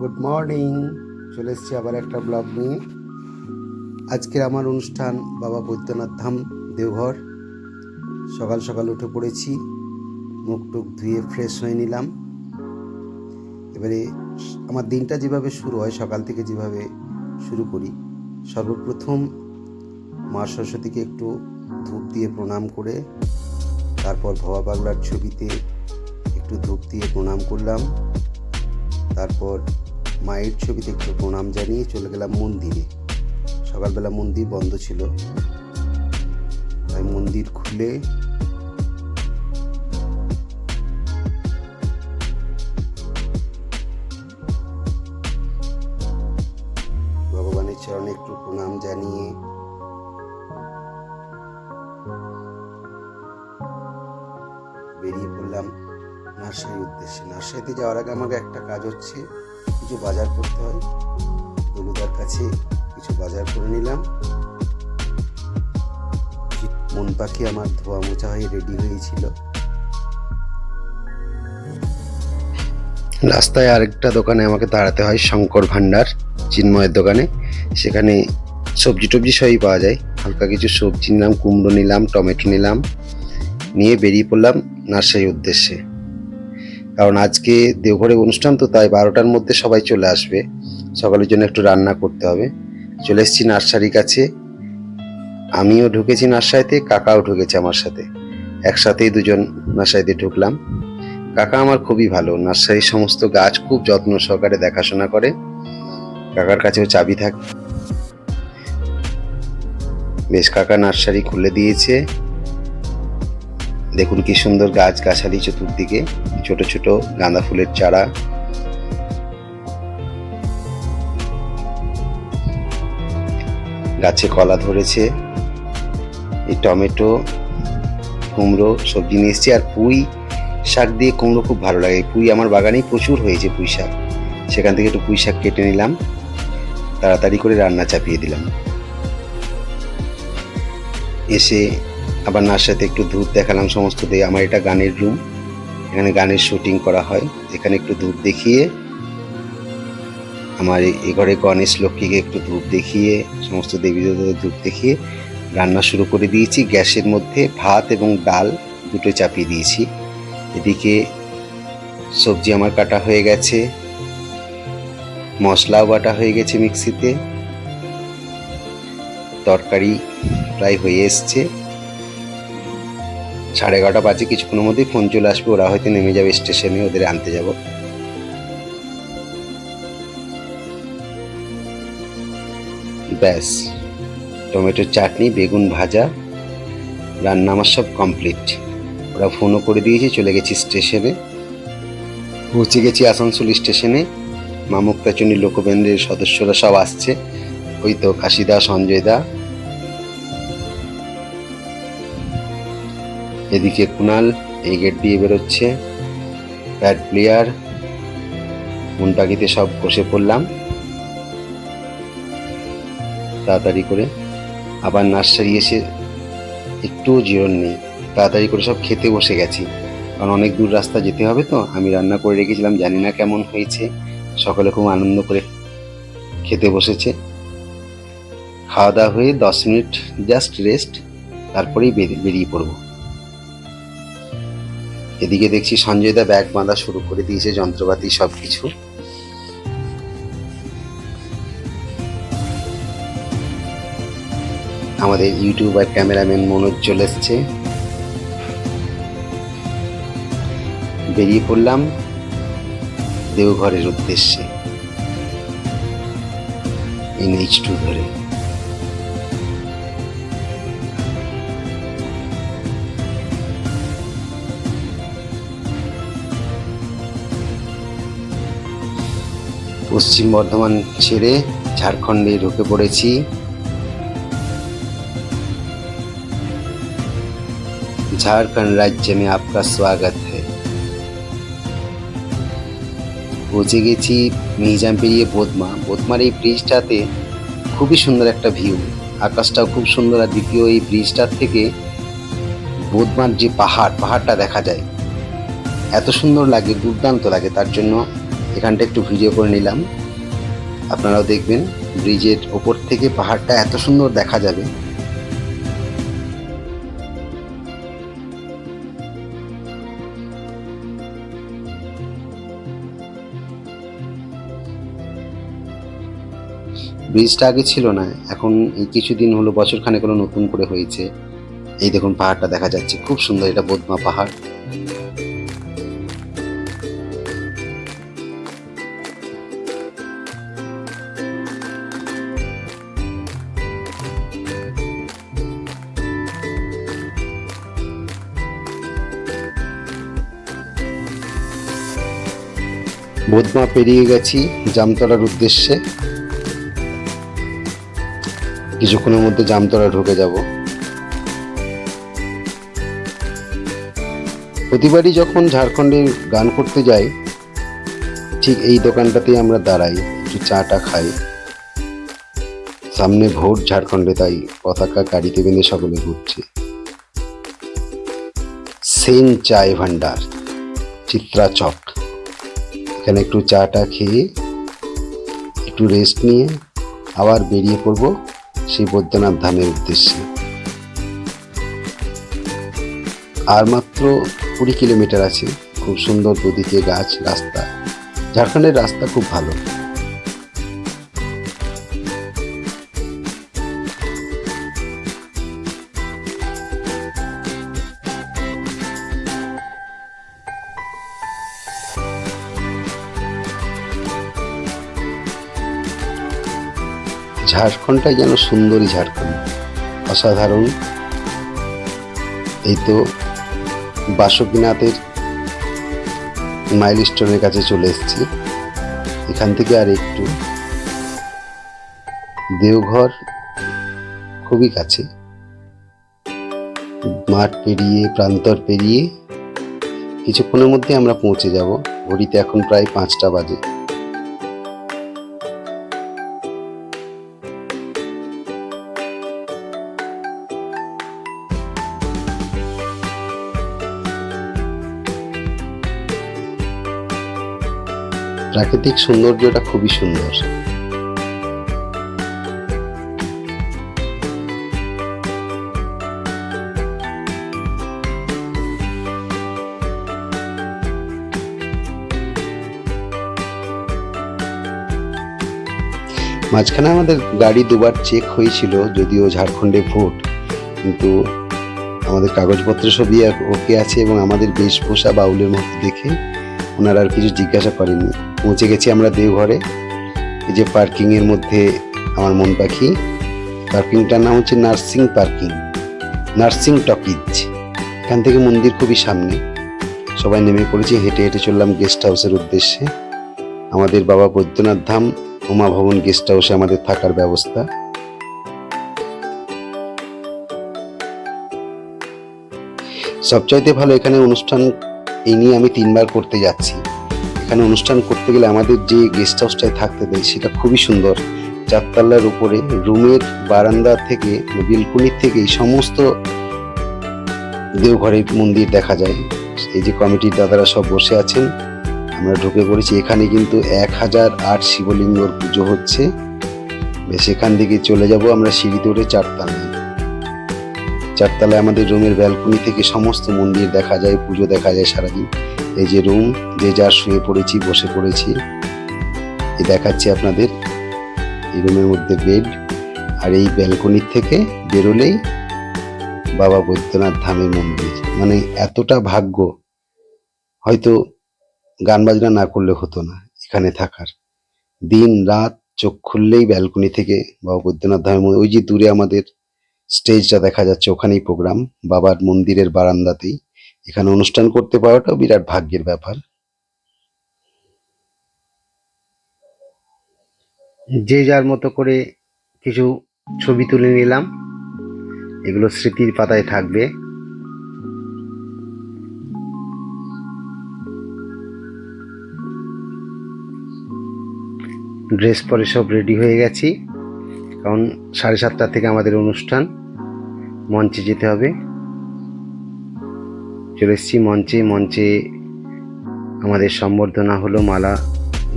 Good morning চলে এসেছি আবার একটা ব্লগ নিয়ে। আজকের আমার অনুষ্ঠান বাবা বৈদ্যনাথ ধাম দেওঘর। সকাল সকাল উঠে পড়েছি, মুখ টুক ধুয়ে ফ্রেশ হয়ে নিলাম। এবারে আমার দিনটা যেভাবে শুরু হয়, সকাল থেকে যেভাবে শুরু করি, সর্বপ্রথম মা সরস্বতীকে একটু ধূপ দিয়ে প্রণাম করে, তারপর ভবা পাগলার ছবিতে একটু ধূপ দিয়ে প্রণাম করলাম, তারপর মায়ের ছবিতে একটু প্রণাম জানিয়ে চলে গেলাম মন্দিরে। সকালবেলা মন্দির বন্ধ ছিল। তাই মন্দির খুলে ভগবানের চরণে একটু প্রণাম জানিয়ে বেরিয়ে পড়লাম নার্সারির উদ্দেশ্যে। নার্সারিতে যাওয়ার আগে আমাকে একটা কাজ হচ্ছে। কিছু বাজার করতে হয়। দলুদার কাছে কিছু বাজার করে নিলাম। মন পাখি আমার ধোয়া মোছা হয়ে রেডি হয়েছিল। রাস্তায় আরেকটা দোকানে আমাকে দাঁড়াতে হয়, শঙ্কর ভান্ডার চিন্ময়ের দোকানে। সেখানে সবজি টবজি সবই পাওয়া যায়। হালকা কিছু সবজি নিলাম, কুমড়ো নিলাম, টমেটো নিলাম। নিয়ে বেরিয়ে পড়লাম নার্সারির উদ্দেশ্যে। কারণ আজকে দেওঘরে অনুষ্ঠান, তো তাই বারোটার মধ্যে সবাই চলে আসবে। সকালের জন্য একটু রান্না করতে হবে। চলে এসেছি নার্সারির কাছে। আমিও ঢুকেছি নার্সারিতে, কাকাও ঢুকেছে আমার সাথে। একসাথেই দুজন নার্সারিতে ঢুকলাম। কাকা আমার খুবই ভালো। নার্সারির সমস্ত গাছ খুব যত্ন সহকারে দেখাশোনা করে। কাকার কাছেও চাবি থাকে বেশ, কাকা নার্সারি খুলে দিয়েছে। দেখুন কি সুন্দর গাছ গাছালি চতুর্দিকে, ছোট ছোট গাঁদা ফুলের চারা। গাছে কলা ধরেছে, এই টমেটো, কুমড়ো সবজি নিয়ে এসছি, আর পুঁই শাক দিয়ে কুমড়ো খুব ভালো লাগে। পুঁই আমার বাগানেই প্রচুর হয়েছে পুঁই শাক। সেখান থেকে একটু পুঁই শাক কেটে নিলাম, তাড়াতাড়ি করে রান্না চাপিয়ে দিলাম। এসে আবার নার সাথে একটু ধূপ দেখালাম সমস্ত দিয়ে। আমার এটা গানের রুম এখানে গানের শুটিং করা হয়। এখানে একটু ধূপ দেখিয়ে, আমার এ ঘরে গণেশ লক্ষ্মীকে একটু ধূপ দেখিয়ে, সমস্ত দেবী দেবতাদের ধূপ দেখিয়ে রান্না শুরু করে দিয়েছি। গ্যাসের মধ্যে ভাত এবং ডাল দুটো চাপিয়ে দিয়েছি। এদিকে সবজি আমার কাটা হয়ে গেছে। মশলাও বাটা হয়ে গেছে মিক্সিতে। তরকারি প্রায় হয়ে এসছে। সাড়ে এগারোটা বাজে কিছুক্ষণের মধ্যেই ফোন চলে আসবে, ওরা হয়তো নেমে যাবে স্টেশনে ওদের আনতে যাব। ব্যাস টমেটোর চাটনি, বেগুন ভাজা, রান্না আমার সব কমপ্লিট ওরা ফোনও করে দিয়েছে, চলে গেছি স্টেশনে পৌঁছে গেছি আসানসোল স্টেশনে মা মুক্তাচুনি লোকবেন্দ্রের সদস্যরা সব আসছে। ওই তো কাশিদা, সঞ্জয় দা। এদিকে কুনাল এই গেট দিয়ে বেরোচ্ছে। ব্যাট প্লেয়ার মন পাখিতে সব বসে পড়লাম। তাড়াতাড়ি করে আবার নার্সারি এসে একটুও জিরন নেই। তাড়াতাড়ি করে সব খেতে বসে গেছি। কারণ অনেক দূর রাস্তা যেতে হবে তো। আমি রান্না করে রেখেছিলাম, জানি না কেমন হয়েছে। সকলে খুব আনন্দ করে খেতে বসেছে। খাওয়া দাওয়া হয়ে দশ মিনিট জাস্ট রেস্ট তারপরেই বেরিয়ে পড়ব। এদিকে দেখছি সঞ্জয় দা ব্যাগ বাঁধা শুরু করে দিয়েছে, যন্ত্রপাতি সব কিছু আমাদের ইউটিউবার ক্যামেরাম্যান মনোজ চলে এসছে। বেরিয়ে পড়লাম দেওঘরের উদ্দেশ্যে এনএইচ টু ধরে। পশ্চিম বর্ধমান ছেড়ে ঝাড়খণ্ডে ঢুকে পড়েছি झारखंड राज्य में आपका स्वागत है পৌঁছে গেছি মিহিজাম পেরিয়ে বোদমা বোদমার এই ব্রিজটাতে খুবই সুন্দর একটা ভিউ আকাশটাও খুব সুন্দর আর দ্বিতীয় এই ব্রিজটার থেকে বোদমার যে পাহাড় পাহাড়টা দেখা যায় এত সুন্দর লাগে দুর্দান্ত লাগে তার জন্য এখানটা একটু ভিডিও করে নিলাম। আপনারাও দেখবেন, ব্রিজের ওপর থেকে পাহাড়টা এত সুন্দর দেখা যাবে। ব্রিজটা আগে ছিল না, এখন এই কিছুদিন হলো বছর খানেক হলো নতুন করে হয়েছে। এই দেখুন পাহাড়টা দেখা যাচ্ছে, খুব সুন্দর এটা বোধমা পাহাড়। বোধমা পেরিয়ে গেছি জামতলার উদ্দেশ্যে। কিছুক্ষণের মধ্যে জামতলা ঢুকে যাব। প্রতিবারই যখন ঝাড়খণ্ডে গান করতে যাই, ঠিক এই দোকানটাতেই আমরা দাঁড়াই, একটু চাটা খাই। সামনে ভোট ঝাড়খণ্ডে, তাই পতাকা গাড়িতে বেঁধে সকলে ঘুরছে। সেন চায় ভান্ডার চিত্রা চক। এখানে একটু চাটা খেয়ে একটু রেস্ট নিয়ে আবার বেরিয়ে পড়ব সেই বৈদ্যনাথ ধামের উদ্দেশ্যে। আর মাত্র কুড়ি কিলোমিটার আছে, খুব সুন্দর নদীতে গাছ, রাস্তা। ঝাড়খণ্ডের রাস্তা খুব ভালো। ঝাড়খণ্ডটাই যেন সুন্দরী ঝাড়খণ্ড। অসাধারণ। এই তো বাসুকিনাথের মাইল স্টোনের কাছে চলে এসেছি। এখান থেকে আর একটু। দেওঘর খুবই কাছে। মাঠ পেরিয়ে, প্রান্তর পেরিয়ে কিছুক্ষণের মধ্যে আমরা পৌঁছে যাব। ঘড়িতে এখন প্রায় পাঁচটা বাজে। প্রাকৃতিক সৌন্দর্যটা খুবই সুন্দর। মাঝখানে আমাদের গাড়ি দুবার চেক হয়েছিল, যদিও ঝাড়খণ্ডে ভোট, কিন্তু আমাদের কাগজপত্র সবই ওকে আছে এবং আমাদের বেশভূষা বাউলের মতো দেখে ওনারা আর কিছু জিজ্ঞাসা করেননি। পৌঁছে গেছি আমরা দেওঘরে। এই যে পার্কিংয়ের মধ্যে আমার মন পাখি। পার্কিংটার নাম হচ্ছে নার্সিং পার্কিং। Nursing talkies. এখান থেকে মন্দির খুবই সামনে। সবাই নেমে পড়েছি, হেঁটে হেঁটে চললাম গেস্ট হাউসের উদ্দেশ্যে। আমাদের বাবা বৈদ্যনাথ ধাম, উমা ভবন গেস্ট হাউসে আমাদের থাকার ব্যবস্থা। সবচাইতে ভালো এখানে অনুষ্ঠান এই নিয়ে আমি তিনবার করতে যাচ্ছি। এখানে অনুষ্ঠান করতে গেলে আমাদের যে গেস্ট হাউসটায় থাকতে দেয়, সেটা খুবই সুন্দর। চারতলার উপরে রুমের বারান্দা থেকে, বিলকুনির থেকে সমস্ত দেওঘরের মন্দির দেখা যায়। এই যে কমিটির দাদারা সব বসে আছেন। আমরা ঢুকে পড়েছি। এখানে কিন্তু এক হাজার আট শিবলিঙ্গর পুজো হচ্ছে। এখান থেকে চলে যাব। আমরা সিঁড়িতে উঠে চারতলায়। চারতলায় আমাদের রুমের ব্যালকনি থেকে সমস্ত মন্দির দেখা যায়, পুজো দেখা যায় সারাদিন। এই যে রুম, যে যার শুয়ে পড়েছি, বসে পড়েছি। এই দেখাচ্ছি আপনাদের। এই রুমের মধ্যে বেড আর এই ব্যালকনির থেকে বেরোলেই বাবা বৈদ্যনাথ ধামের মন্দির। মানে এতটা ভাগ্য, হয়তো গান বাজনা না করলে হতো না এখানে থাকার। দিন, রাত চোখ খুললেই ব্যালকনি থেকে বাবা বৈদ্যনাথ ধামের মন্দির। ওই যে দূরে আমাদের স্টেজটা দেখা যাচ্ছে ওখানেই প্রোগ্রাম বাবার মন্দিরের বারান্দাতেই। এখানে অনুষ্ঠান করতে পারাটাও বিরাট ভাগ্যের ব্যাপার। যে যার মতো করে কিছু ছবি তুলে নিলাম, এগুলো স্মৃতির পাতায় থাকবে। ড্রেস পরে সব রেডি হয়ে গেছি, কারণ সাড়ে সাতটা থেকে আমাদের অনুষ্ঠান। মঞ্চে যেতে হবে। চলে এসেছি মঞ্চে। মঞ্চে আমাদের সম্বর্ধনা হলো, মালা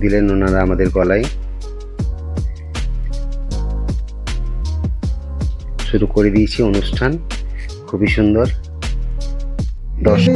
দিলেন ওনারা আমাদের গলায়। শুরু করে দিয়েছি অনুষ্ঠান। খুবই সুন্দর। দর্শক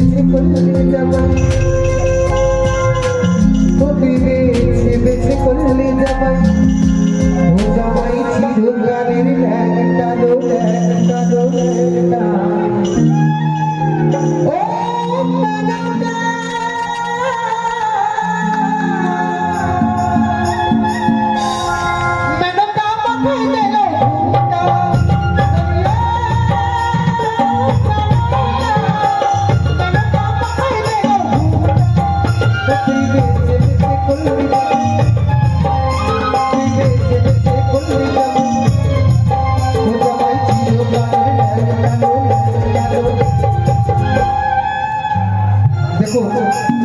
そう。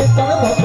ติดตามครับผม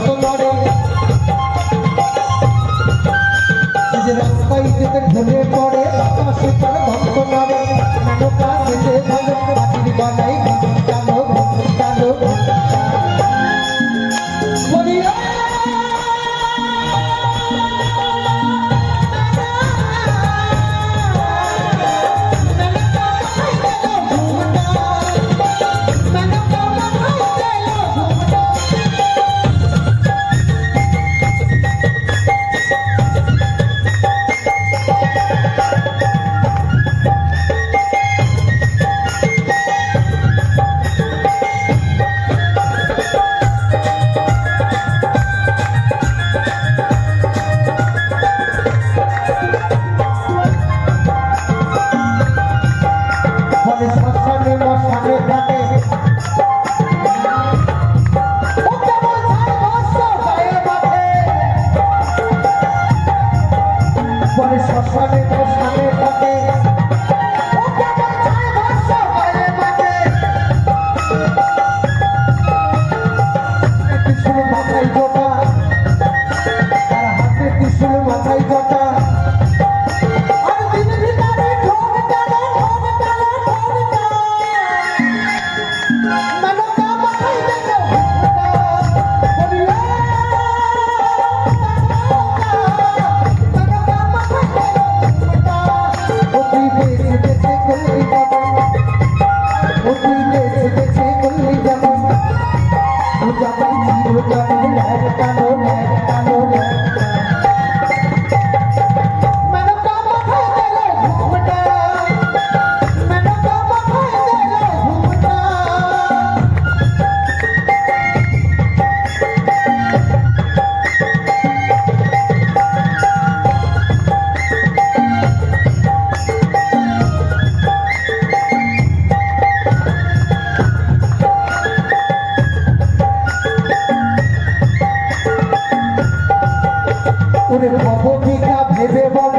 মাথায় গোটা খবর ঠাকুরের অবধিকা ভেবে বল।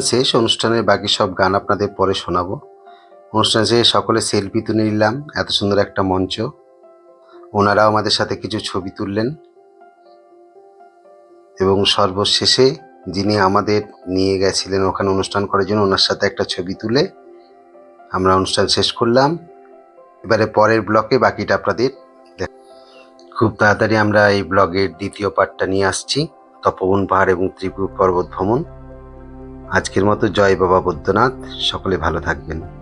শেষ, অনুষ্ঠানের বাকি সব গান আপনাদের পরে শোনাবো। অনুষ্ঠান শেষে সকলে সেলফি তুলে নিলাম, এত সুন্দর একটা মঞ্চ। ওনারাও আমাদের সাথে কিছু ছবি তুললেন। এবং সর্বশেষে যিনি আমাদের নিয়ে গেছিলেন ওখানে অনুষ্ঠান করার জন্য, ওনার সাথে একটা ছবি তুলে আমরা অনুষ্ঠান শেষ করলাম। এবারে পরের ব্লকে বাকিটা আপনাদের খুব তাড়াতাড়ি আমরা এই ব্লগের দ্বিতীয় পার্টটা নিয়ে আসছি। তপবন পাহাড় এবং ত্রিপুর পর্বত ভ্রমণ। আজকের মতো জয় বাবা বৈদ্যনাথ। সকলে ভালো থাকবেন।